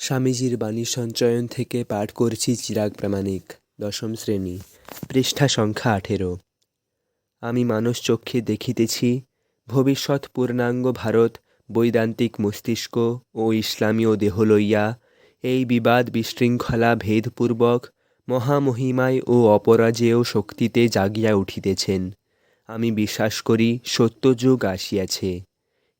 স্বামীজির বাণী সঞ্চয়ন থেকে পাঠ করছি চিরাগ প্রামাণিক, দশম শ্রেণি, পৃষ্ঠা সংখ্যা আঠেরো। আমি মানসচক্ষে দেখিতেছি, ভবিষ্যৎ পূর্ণাঙ্গ ভারত, বৈদান্তিক মস্তিষ্ক ও ইসলামীয় দেহ লইয়া, এই বিবাদ বিশৃঙ্খলা ভেদপূর্বক, মহামহিমায় ও অপরাজেয় শক্তিতে জাগিয়া উঠিতেছেন। আমি বিশ্বাস করি সত্যযুগ আসিয়াছে।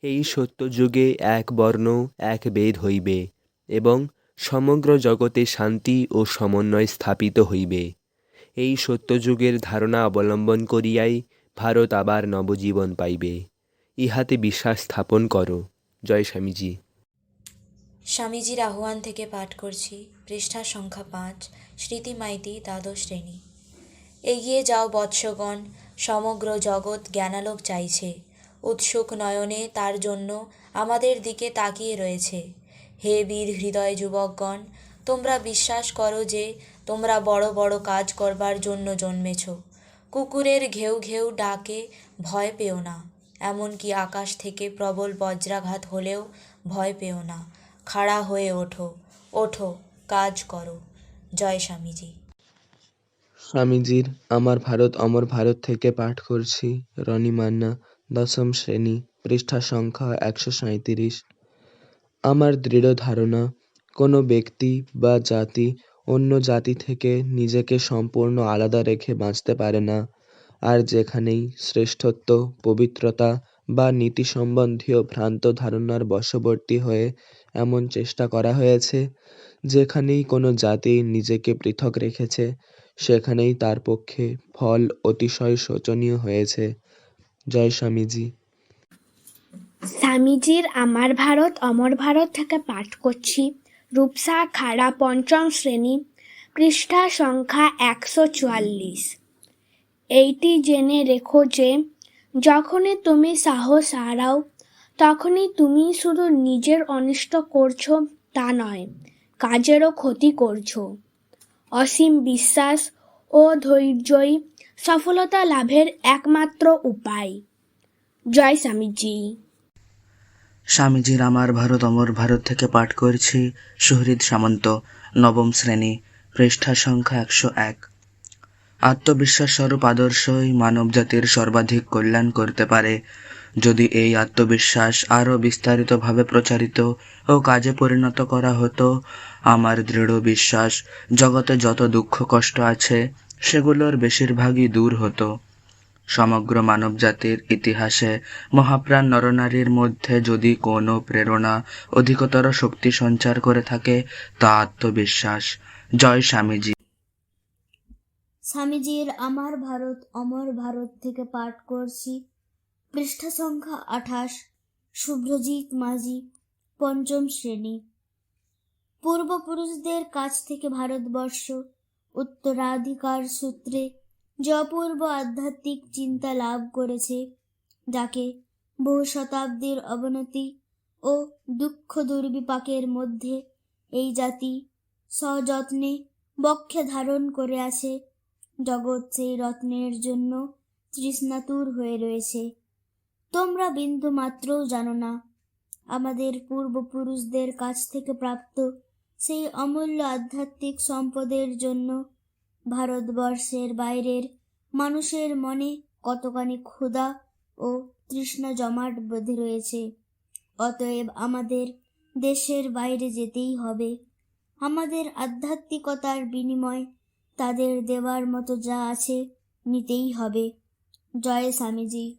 এই সত্যযুগে এক বর্ণ, এক বেদ হইবে। এবং সমগ্র জগতে শান্তি ও সমন্বয় স্থাপিত হইবে। এই সত্যযুগের ধারণা অবলম্বন করিয়াই ভারত আবার নবজীবন পাইবে। ইহাতে বিশ্বাস স্থাপন করো। জয় স্বামীজি। স্বামীজির আহ্বান থেকে পাঠ করছি। পৃষ্ঠা সংখ্যা পাঁচ স্মৃতি মাইতি দ্বাদশ শ্রেণি। এগিয়ে যাও বৎসগণ, সমগ্র জগৎ জ্ঞানালোক চাইছে। উৎসুক নয়নে তার জন্য আমাদের দিকে তাকিয়ে রয়েছে। হে বীর হৃদয় যুবকগণ, তোমরা বিশ্বাস করো যে তোমরা বড় বড় কাজ করবার জন্য জন্মেছ। কুকুরের ঘেউ ঘেউ ডাকে, ভয় পেও না। এমনকি আকাশ থেকে প্রবল বজ্রাঘাত হলেও ভয় পেও না। খাড়া হয়ে ওঠো ওঠো, কাজ করো। জয় স্বামীজি। স্বামীজির আমার ভারত অমর ভারত থেকে পাঠ করছি। রনি মান্না, দশম শ্রেণি, পৃষ্ঠা সংখ্যা একশো সাঁইত্রিশ। আমার দৃঢ় ধারণা, কোনো ব্যক্তি বা জাতি অন্য জাতি থেকে নিজেকে সম্পূর্ণ আলাদা রেখে বাঁচতে পারে না। আর যেখানেই শ্রেষ্ঠত্ব, পবিত্রতা বা নীতি সম্বন্ধীয় ভ্রান্ত ধারণার বশবর্তী হয়ে এমন চেষ্টা করা হয়েছে, যেখানেই কোনো জাতি নিজেকে পৃথক রেখেছে, সেখানেই তার পক্ষে ফল অতিশয় শোচনীয় হয়েছে। জয় স্বামীজি। স্বামীজির আমার ভারত, অমর ভারত থেকে পাঠ করছি। রূপসা খাড়া পঞ্চম শ্রেণি, পৃষ্ঠা সংখ্যা একশো চুয়াল্লিশ। এইটি জেনে রেখো যে, যখনই তুমি সাহস হারাও, তখনই তুমি শুধু নিজের অনিষ্ট করছ, তা নয়, কাজেরও ক্ষতি করছ। অসীম বিশ্বাস ও ধৈর্যই সফলতা লাভের একমাত্র উপায়। জয় স্বামীজি। স্বামীজির আমার ভারত অমর ভারত থেকে পাঠ করছি সুহৃদ সামন্ত, নবম শ্রেণি, পৃষ্ঠা সংখ্যা একশো এক। আত্মবিশ্বাস স্বরূপ আদর্শই মানব জাতির সর্বাধিক কল্যাণ করতে পারে। যদি এই আত্মবিশ্বাস আরও বিস্তারিতভাবে প্রচারিত ও কাজে পরিণত করা হতো, আমার দৃঢ় বিশ্বাস জগতে যত দুঃখ কষ্ট আছে, সেগুলোর বেশিরভাগই দূর হতো। সমগ্র মানবজাতির ইতিহাসে মহাপ্রাণ নরনারীর মধ্যে যদি কোনো প্রেরণা অধিকতর শক্তি সঞ্চার করে থাকে, তা আত্মবিশ্বাস। জয় স্বামীজি। স্বামীজির আমার ভারত, অমর ভারত থেকে পাঠ করছি। পৃষ্ঠা সংখ্যা আঠাশ, শুভ্রজিৎ মাঝি, পঞ্চম শ্রেণি। পূর্বপুরুষদের কাছ থেকে ভারতবর্ষ উত্তরাধিকার সূত্রে যে অপূর্ব আধ্যাত্মিক চিন্তা লাভ করেছে, যাকে বহু শতাব্দীর অবনতি ও দুঃখ দুর্বিপাকের মধ্যে এই জাতি সযত্নে বক্ষে ধারণ করে আছে। জগৎ সেই রত্নের জন্য তৃষ্ণাতুর হয়ে রয়েছে। তোমরা বিন্দু মাত্রও জানো না, আমাদের পূর্বপুরুষদের কাছ থেকে প্রাপ্ত সেই অমূল্য আধ্যাত্মিক সম্পদের জন্য ভারতবর্ষের বাইরের মানুষের মনে কতখানি ক্ষুধা ও তৃষ্ণা জমাট বেঁধে রয়েছে। অতএব আমাদের দেশের বাইরে যেতেই হবে। আমাদের আধ্যাত্মিকতার বিনিময় তাদের দেওয়ার মতো যা আছে নিতেই হবে। জয় স্বামীজি।